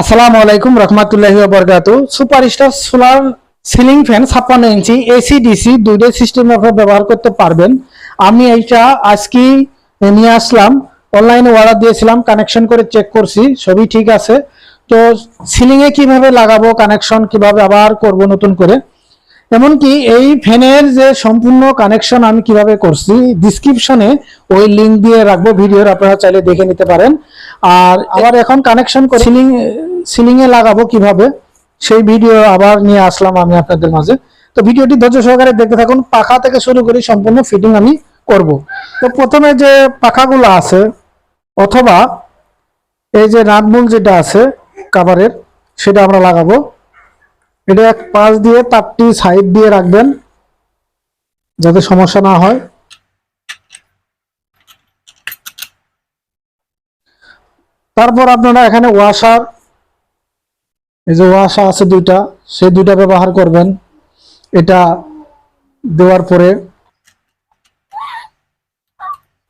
আসসালামু আলাইকুম, রহমতুল্লাহি বরকাত। সুপারস্টার সোলার সিলিং ফ্যান ছাপ্পান্ন ইঞ্চি এসি, ডিসি, দুইটাই সিস্টেম ব্যবহার করতে পারবেন। আমি এইটা আজকে নিয়ে আসলাম অনলাইনে অর্ডার দিয়েছিলাম কানেকশন করে চেক করছি, সবই ঠিক আছে। তো সিলিং এ কীভাবে লাগাবো কানেকশন কীভাবে আবার করব নতুন করে? এমনকি এই ফ্যানের যে সম্পূর্ণ কানেকশন আমি কীভাবে করছি ডিসক্রিপশনে ওই লিংক দিয়ে রাখব, ভিডিওর আপনারা চাইলে দেখে নিতে পারেন। আর আবার এখন কানেকশন করে সিলিং সিলিং এ লাগাবো কীভাবে, সেই ভিডিও আবার নিয়ে আসলাম আমি আপনাদের মাঝে। তো ভিডিওটি ধৈর্য সহকারে দেখতে থাকুন। পাখা থেকে শুরু করে সম্পূর্ণ ফিটিং আমি করব। তো প্রথমে যে পাখাগুলো আছে, অথবা এই যে নাটমূল যেটা আছে কাভারের সেটা আমরা লাগাবো। এটা এক পাশ দিয়ে তারটি সাইড দিয়ে রাখবেন, যাতে সমস্যা না হয়। তারপর আপনারা এখানে ওয়াশার এই যে ওয়াশার আছে দুইটা সে দুইটা ব্যবহার করবেন। এটা দেওয়ার পরে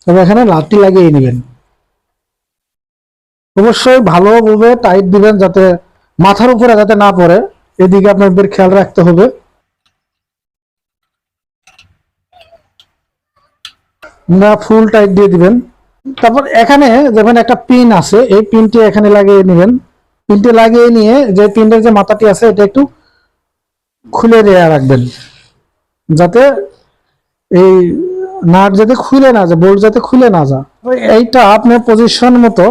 তবে এখানে লাঠি লাগিয়ে নেবেন। অবশ্যই ভালোভাবে টাইট দিবেন যাতে মাথার উপরে যাতে না পড়ে। এদিকে আপনাদের খেয়াল রাখতে হবে। না, ফুল টাইট দিয়ে দিবেন। তারপর এখানে যেমন একটা পিন আছে। এই পিনটি এখানে লাগিয়ে নেবেন। পিনটি লাগিয়ে নিয়ে যে পিনটার যে মাথাটি আছে, এটা একটু খুলে দেয়া রাখবেন। যাতে এই নাট যাতে খুলে না যায় বোল্ট যাতে খুলে না তো এইটা আপনার পজিশন মতো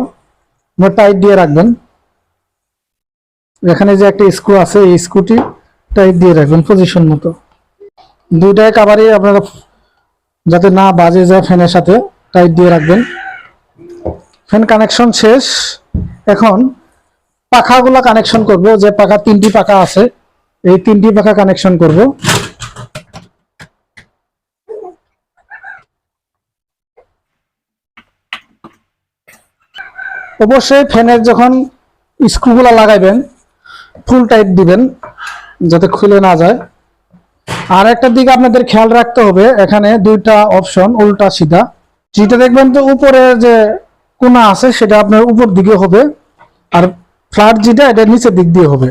টাইট দিয়ে রাখবেন। এখানে যে একটা স্ক্রু আছে, এই স্ক্রুটি টাইট দিয়ে রাখবেন পজিশন মতো। দুইটাই কাভারই আপনারা যাতে না বাজে যায় ফ্যানের সাথে টাইট দিয়ে রাখবেন। ফ্যান কানেকশন শেষ। এখন পাখাগুলো কানেকশন করব, যে পাখা তিনটি পাখা আছে, এই তিনটি পাখা কানেকশন করব। অবশ্যই ফ্যানের যখন স্ক্রুগুলো লাগাইবেন ফুল টাইট দিবেন, যাতে খুলে না যায়। আর একটা দিকে আপনাদের খেয়াল রাখতে হবে, এখানে দুইটা অপশন উল্টা সিধা। যেটা দেখবেন তো উপরে যে কোনা আছে, সেটা আপনার উপর দিকে হবে। আর ফ্ল্যাট যেটা, এটা নিচের দিক দিয়ে হবে।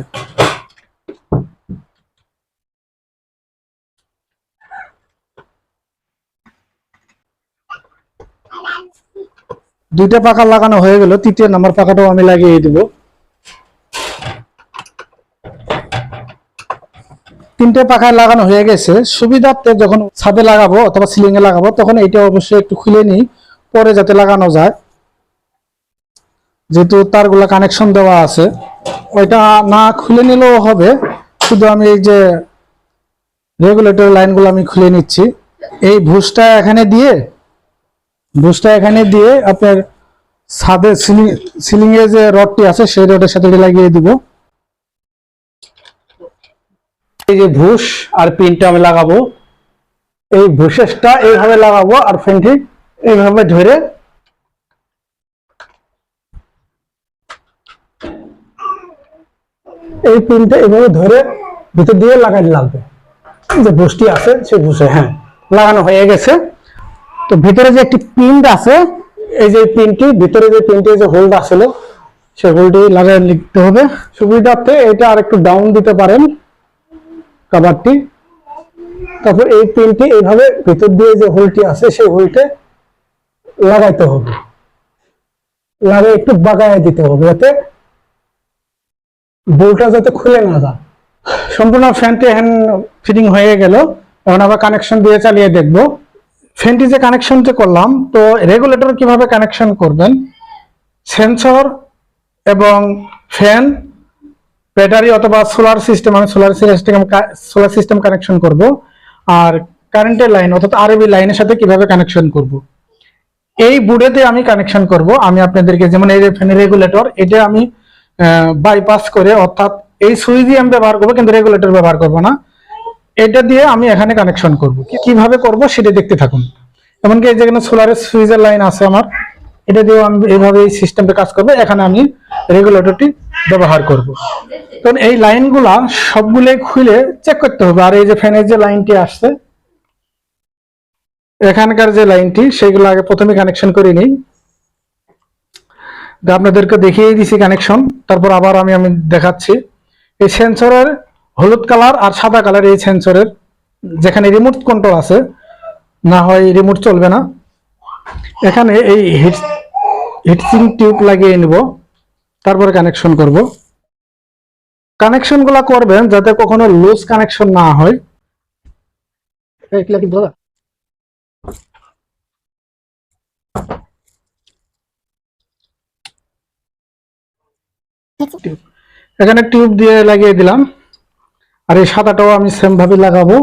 দুইটা পাকা লাগানো হয়ে গেল, তৃতীয় নাম্বার পাকাটাও আমি লাগিয়ে দিব। তিনটে পাখায় লাগানো হয়ে গেছে। সুবিধার্থে যখন ছাদে লাগাবো অথবা সিলিং এ লাগাবো, তখন এইটা অবশ্যই একটু খুলে নিই, পরে যাতে লাগানো যায়। যেহেতু তারগুলা কানেকশন দেওয়া আছে, ওইটা না খুলে নিলেও হবে। শুধু আমি এই যে রেগুলেটর লাইনগুলো আমি খুলে নিচ্ছি। এই ভুসটা এখানে দিয়ে ভুসটা এখানে দিয়ে আপনার ছাদে সিলিং এ যে রডটি আছে, সেই রডের সাথে লাগিয়ে দিব। এই যে ভুস আর পিনটা আমি লাগাবো। এই ভুসেসটা এইভাবে লাগাবো আর ফ্যানটি এইভাবে ধরে এই পিনটা এইভাবে ধরে ভিতর দিয়ে লাগাইতে লাগবে যে ভুসটি আছে সেই ভুসে হ্যাঁ লাগানো হয়ে গেছে। তো ভিতরে যে একটি পিন আছে, এই যে পিনটি, ভিতরে যে পিনটি যে হোল্ড আসলো সেই হোল্ডটি লাগাই লিখতে হবে। সুবিধার্থে এটা আর একটু ডাউন দিতে পারেন কাভারটি তারপর এই পিনটি এইভাবে ভিতর দিয়ে যে হোলটি আছে, সেই হোলটে লাগাইতে হবে। লাগিয়ে একটু বাগায় দিতে হবে, যাতে বোল্টটা যাতে খুলে না যায়। সম্পূর্ণ ফ্যানটি হ্যান্ড ফিটিং হয়ে গেল। এখন আবার কানেকশন দিয়ে চালিয়ে দেখব। ফ্যানটি যে কানেকশনটি করলাম, তো রেগুলেটর কীভাবে কানেকশন করবেন? সেন্সর এবং ফ্যান ব্যাটারি অথবা সোলার সিস্টেম আমি solar system solar system connection করব। আর কারেন্টের লাইন অর্থাৎ আরবি লাইনের সাথে কীভাবে কানেকশন করব। এই বুড়েতে আমি কানেকশন করব। আমি আপনাদেরকে যেমন এই যে ফ্যান রেগুলেটর এটা আমি বাইপাস করে, অর্থাৎ এই সুইচ আমি ব্যবহার করব, কিন্তু রেগুলেটর ব্যবহার করব না। এটা দিয়ে আমি এখানে কানেকশন করব। কীভাবে করব সেটা দেখতে থাকুন। এমনকি এই যেখানে সোলারের সুইচের লাইন আছে আমার, এটা দিয়েও আমি এইভাবে এই সিস্টেমটা কাজ করবে। এখানে আমি রেগুলেটরটি ব্যবহার করব। কারণ এই লাইনগুলা সবগুলোই খুলে চেক করতে হবে। আর এই যে ফ্যানের যে লাইনটি আসছে, এখানকার যে লাইনটি সেগুলো আগে প্রথমে কানেকশন করে নিই। আপনাদেরকে দেখিয়ে দিছি কানেকশন তারপর আবার আমি আমি দেখাচ্ছি। এই সেন্সরের হলুদ কালার আর সাদা কালার এই সেন্সরের যেখানে রিমোট কন্ট্রোল আছে, না হয় রিমোট চলবে না। এখানে এই হিট হিটসিং টিউব লাগিয়ে নিব, তারপরে কানেকশন করব। কানেকশনগুলো করবেন যাতে কখনো লুজ কানেকশন না হয়। টিউব। এখানে টিউব দিয়ে লাগিয়ে দিলাম। আর এই সাদাটাও আমি সেম ভাবে লাগাবো।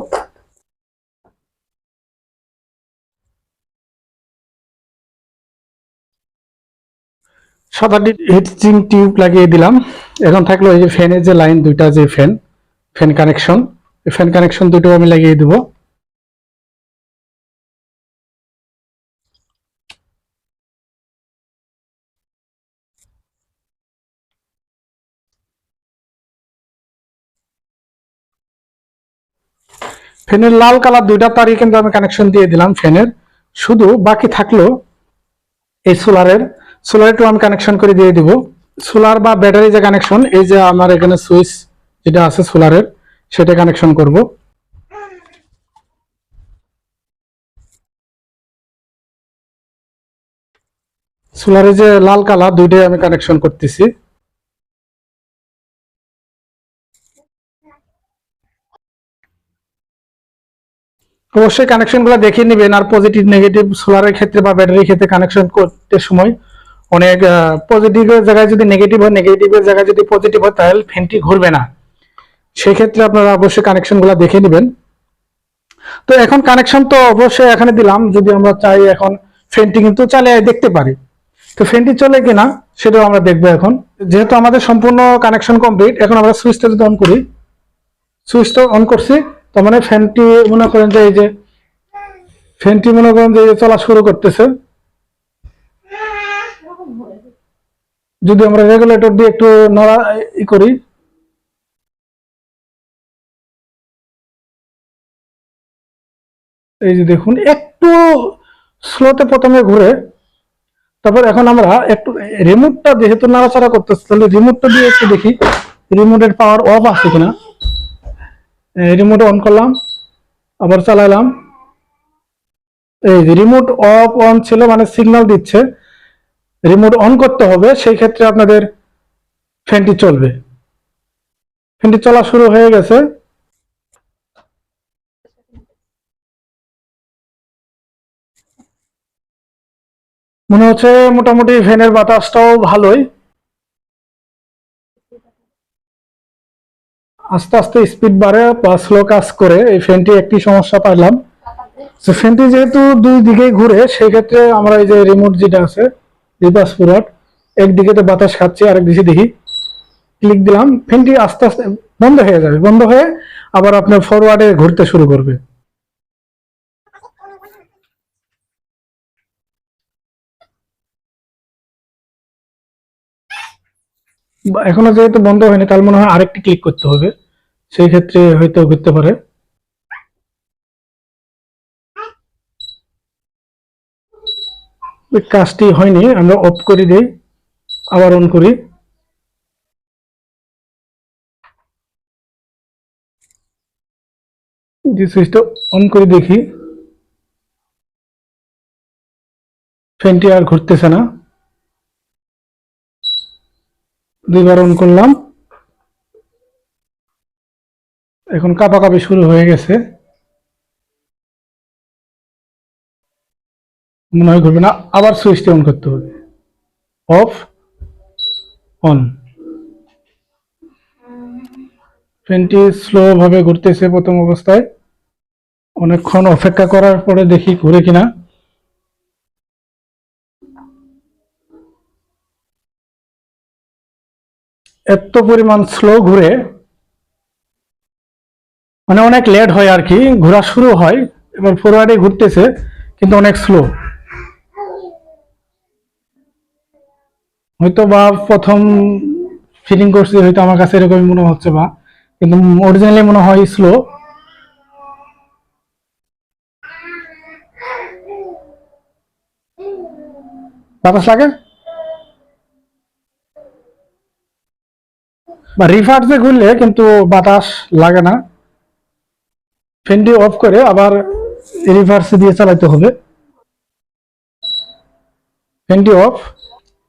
সাদা হিটচিং টিউব লাগিয়ে দিলাম। এখন থাকল এই যে ফ্যানের যে লাইন দুইটা যে fan fan connection fan connection দুটো আমি লাগিয়ে দেবো। ফ্যানের লাল কালার দুইটা তারই কিন্তু আমি কানেকশন দিয়ে দিলাম ফ্যানের। শুধু বাকি থাকল এই সোলারের। সোলারটাও আমি কানেকশন করে দিয়ে দিব। সোলার বা ব্যাটারি যে কানেকশন এই যে আমার এখানে সুইচ যেটা আছে সোলারের, সেটা কানেকশন করব। সোলারে যে লাল কালার, দুইটাই আমি কানেকশন করতেছি। অবশ্যই কানেকশনগুলো দেখে নেবেন আর পজিটিভ নেগেটিভ সোলারের ক্ষেত্রে বা ব্যাটারির ক্ষেত্রে কানেকশন করতে সময় অনেক পজিটিভের জায়গায় যদি নেগেটিভ হয় নেগেটিভের জায়গায় যদি পজিটিভ হয়, তাহলে ফ্যানটি ঘুরবে না। সেই ক্ষেত্রে আপনারা অবশ্যই কানেকশনগুলো দেখে নেবেন। তো এখন কানেকশন তো অবশ্যই এখানে দিলাম, যদি আমরা চাই এখন ফ্যানটি কিন্তু চালিয়ে দেখতে পারি। তো ফ্যানটি চলে কিনা, সেটাও আমরা দেখব এখন। যেহেতু আমাদের সম্পূর্ণ কানেকশন কমপ্লিট এখন আমরা সুইচটা যদি অন করি সুইচটা অন করছি। তার মানে ফ্যানটি মনে করেন যে এই যে, ফ্যানটি মনে করেন যে চলা শুরু করতেছে। যদি আমরা রেগুলেটর দিয়ে একটু নড়া ই করি। এই যে দেখুন, একটু স্লোতে প্রথমে ঘুরে, তারপর এখন আমরা একটু রিমোটটা যেহেতু নাড়াচাড়া করতেছে, তাহলে রিমোটটা দিয়ে একটু দেখি রিমোটের পাওয়ার অফ আছে কিনা। রিমোট অন করলাম, আবার চালাইলাম এই রিমোট অফ অন ছিল মানে সিগন্যাল দিচ্ছে। রিমোট অন করতে হবে, সেই ক্ষেত্রে আপনাদের ফ্যানটি চলবে। ফ্যানটি চলা শুরু হয়ে গেছে। মনে হচ্ছে মোটামুটি ফ্যানের বাতাসটাও ভালোই। আস্তে আস্তে স্পিড বাড়ে বা স্লো কাজ করে। এই ফ্যানটি একটি সমস্যা পাইলাম। তো ফ্যানটি যেহেতু দুই দিকে ঘুরে সেক্ষেত্রে আমরা এই যে রিমোট যেটা আছে রিভার্স ফরওয়ার্ড একদিকে তো বাতাস খাচ্ছে, আরেক দিকে দেখি। ক্লিক দিলাম ফ্যানটি আস্তে আস্তে বন্ধ হয়ে যাবে। বন্ধ হয়ে আবার আপনার ফরওয়ার্ডে ঘুরতে শুরু করবে। এখনও যেহেতু বন্ধ হয়নি, তাহলে মনে হয় আরেকটি ক্লিক করতে হবে। সেই ক্ষেত্রে হয়তো ঘুরতে পারে। কাজটি হয়নি, আমরা অফ করে দিই, আবার অন করি। যে অন করে দেখি। ফ্যানটি আর ঘুরতেছে না। দুইবার অন করলাম। এখন কাঁপাকাঁপি শুরু হয়ে গেছে। মনে হয় ঘুরবে না, আবার সুইচটি অন করতে হবে। অফ অন ফ্যানটি স্লো ভাবে ঘুরতেছে প্রথম অবস্থায়। অনেকক্ষণ অপেক্ষা করার পরে দেখি ঘুরে কিনা। এত পরিমাণ স্লো ঘুরে মানে অনেক লেট হয় আর কি, ঘোরা শুরু হয়, এবার ফরওয়ার্ডে ঘুরতেছে, কিন্তু অনেক স্লো হয়তো বা প্রথম ফিলিং করছি হয়তো আমার কাছে এরকমই মনে হচ্ছে বা, কিন্তু অরিজিনালি মনে হয় স্লো বাতাস লাগে? বা রিভার্সে ঘুরলে কিন্তু বাতাস লাগে না। ফ্যানটি অফ করে আবার রিভার্সে দিয়ে চালাতে হবে। ফ্যানটি অফ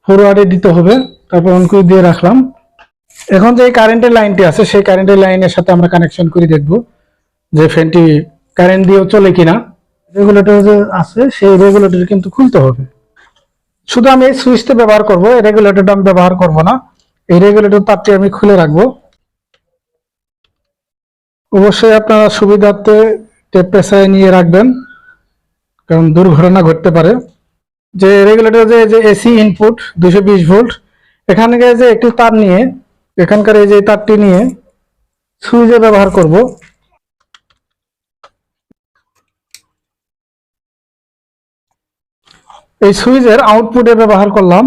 ফরওয়ার্ডে দিতে হবে, তারপর অন করে দিয়ে রাখলাম। এখন যে কারেন্টের লাইনটি আছে, সেই কারেন্টের লাইনের সাথে আমরা কানেকশন করে দেখব যে ফ্যানটি কারেন্ট দিয়েও চলে কিনা। রেগুলেটর যে আছে, সেই রেগুলেটর কিন্তু খুলতে হবে। শুধু আমি এই সুইচটা ব্যবহার করব, এই রেগুলেটরটা আমি ব্যবহার করব না। এই রেগুলেটর তারটি আমি খুলে রাখব। অবশ্যই আপনারা সুবিধার্থে টেপ পেশায় নিয়ে রাখবেন, কারণ দুর্ঘটনা ঘটতে পারে। যে রেগুলেটর যে যে এসি ইনপুট দুশো বিশ ভোল্ট, এখানে যে একটি তার নিয়ে, এখানকার এই যে তারটি নিয়ে সুইচে ব্যবহার করব। এই সুইচের আউটপুটে ব্যবহার করলাম,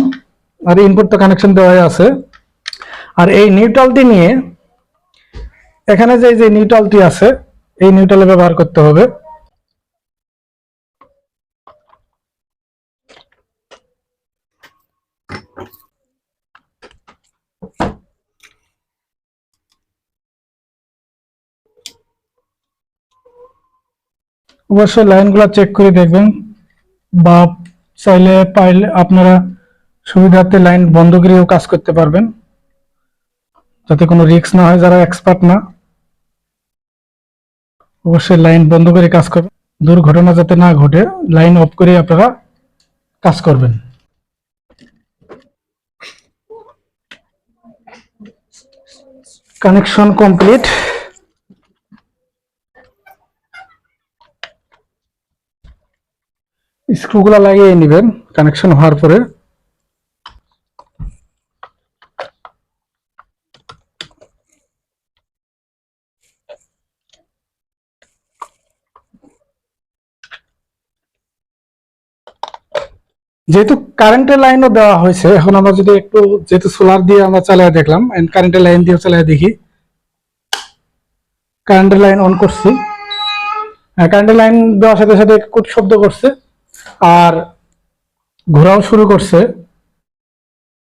আর ইনপুট তো কানেকশন দেওয়া আছে। আর এই নিউট্রালটি নিয়ে এখানে যে যে নিউট্রালটি আছে, এই নিউট্রালে ব্যবহার করতে হবে। অবশ্যই লাইনগুলো চেক করে দেখবেন। বা চাইলে পাইলে আপনারা সুবিধার্থে লাইন বন্ধ করেও কাজ করতে পারবেন। যাতে কোনো রিস্ক না হয়, যারা এক্সপার্ট না, অবশ্যই লাইন বন্ধ করে কাজ করবেন। দুর্ঘটনা যাতে না ঘটে লাইন অফ করে আপনারা কাজ করবেন। কানেকশন কমপ্লিট স্ক্রুগুলো লাগিয়ে নেবেন কানেকশন হওয়ার পরে। যেহেতু কারেন্টের লাইনও দেওয়া হয়েছে, এখন আমরা যদি একটু, যেহেতু সোলার দিয়ে আমরা চালিয়ে দেখলাম কারেন্টের লাইন দিয়ে চালিয়ে দেখি। কারেন্টের লাইন অন করছি। কারেন্টের লাইন দেওয়ার সাথে সাথে কুট শব্দ করছে, আর ঘোরাও শুরু করছে।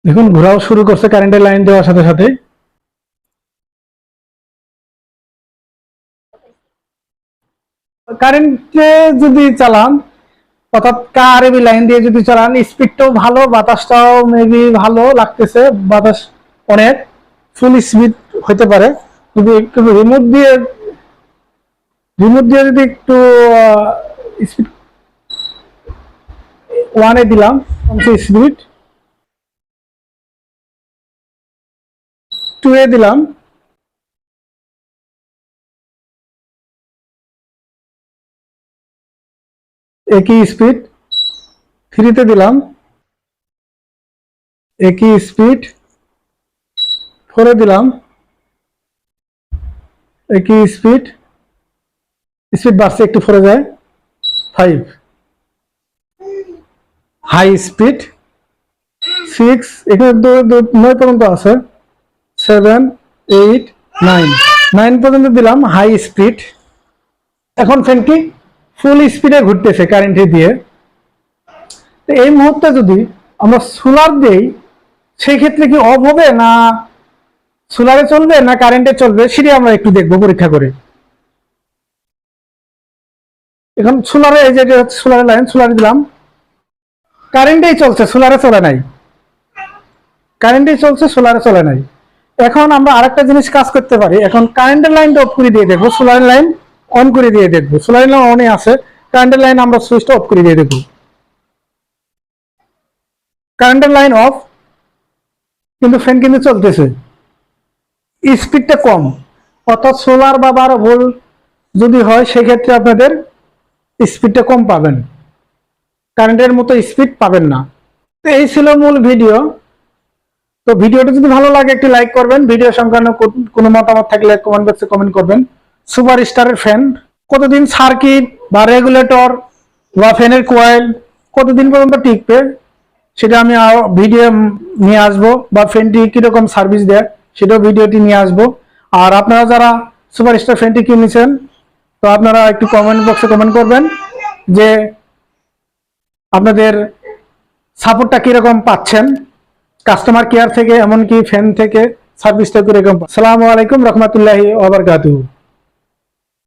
দেখুন, ঘোরাও শুরু করছে কারেন্টের লাইন দেওয়ার সাথে সাথে। কারেন্টে যদি চালান অর্থাৎ কার এবি লাইন দিয়ে যদি চালান স্পিডটাও ভালো, বাতাসটাও মেবি ভালো লাগতেছে, বাতাস অনেক ফুল স্পিড হতে পারে। যদি একটু রিমোট দিয়ে রিমোট দিয়ে যদি একটু স্পিড ওয়ানে দিলাম স্পিড টু এ দিলাম একই স্পিড থ্রিতে দিলাম। একই স্পিড ফোরে দিলাম। একই স্পিড স্পিড বাড়ছে, একটু ফোরে যায়। ফাইভ হাই স্পিড সিক্স এখানে নয় পর্যন্ত আছে। সেভেন এইট নাইন নাইন পর্যন্ত দিলাম হাই স্পিড এখন ফ্যানটি ফুল স্পিডে ঘুরতেছে কারেন্টে দিয়ে। তো এই মুহূর্তে যদি আমরা সোলার দেই সেই ক্ষেত্রে কি অফ হবে না সোলারে চলবে না কারেন্টে চলবে? সেটা আমরা একটু দেখব পরীক্ষা করে। এখন সোলারে এই যে সোলারের লাইন সোলারে দিলাম। কারেন্টেই চলছে সোলারে চলে নাই। কারেন্টেই চলছে সোলারে চলে নাই। এখন আমরা আরেকটা জিনিস কাজ করতে পারি। এখন কারেন্টের লাইনটা অফ করে দিয়ে দেখব সোলারের লাইন অন করে দিয়ে দেখব। সোলার লাইন অনে আছে কারেন্টের লাইন আমরা সুইচটা অফ করে দিয়ে দেখব। কারেন্টের লাইন অফ কিন্তু ফ্যান কিন্তু চলতেছে। স্পিডটা কম, অর্থাৎ সোলার বা বারো ভোল্ট যদি হয়, সেক্ষেত্রে আপনাদের স্পিডটা কম পাবেন। কারেন্টের মতো স্পিড পাবেন না। তো এই ছিল মূল ভিডিও তো ভিডিওটা যদি ভালো লাগে, একটি লাইক করবেন। ভিডিও সংক্রান্ত কোনো মতামত থাকলে কমেন্ট বক্সে কমেন্ট করবেন। সুপার স্টারের ফ্যান। কতদিন সার্কিট বা রেগুলেটর বা ফ্যানের কোয়েল কতদিন পর্যন্ত টিকবে সেটা আমি ভিডিও নিয়ে আসব বা ফ্যানটি কীরকম সার্ভিস দেয় সেটাও ভিডিওটি নিয়ে আসব। আর আপনারা যারা সুপার স্টার ফ্যানটি কিনেছেন, তো আপনারা একটু কমেন্ট বক্সে কমেন্ট করবেন যে আপনাদের সাপোর্টটা কীরকম পাচ্ছেন কাস্টমার কেয়ার থেকে, এমনকি ফ্যান থেকে সার্ভিসটা করে সালামু আলাইকুম রহমতুল্লাহি ওবরকাতু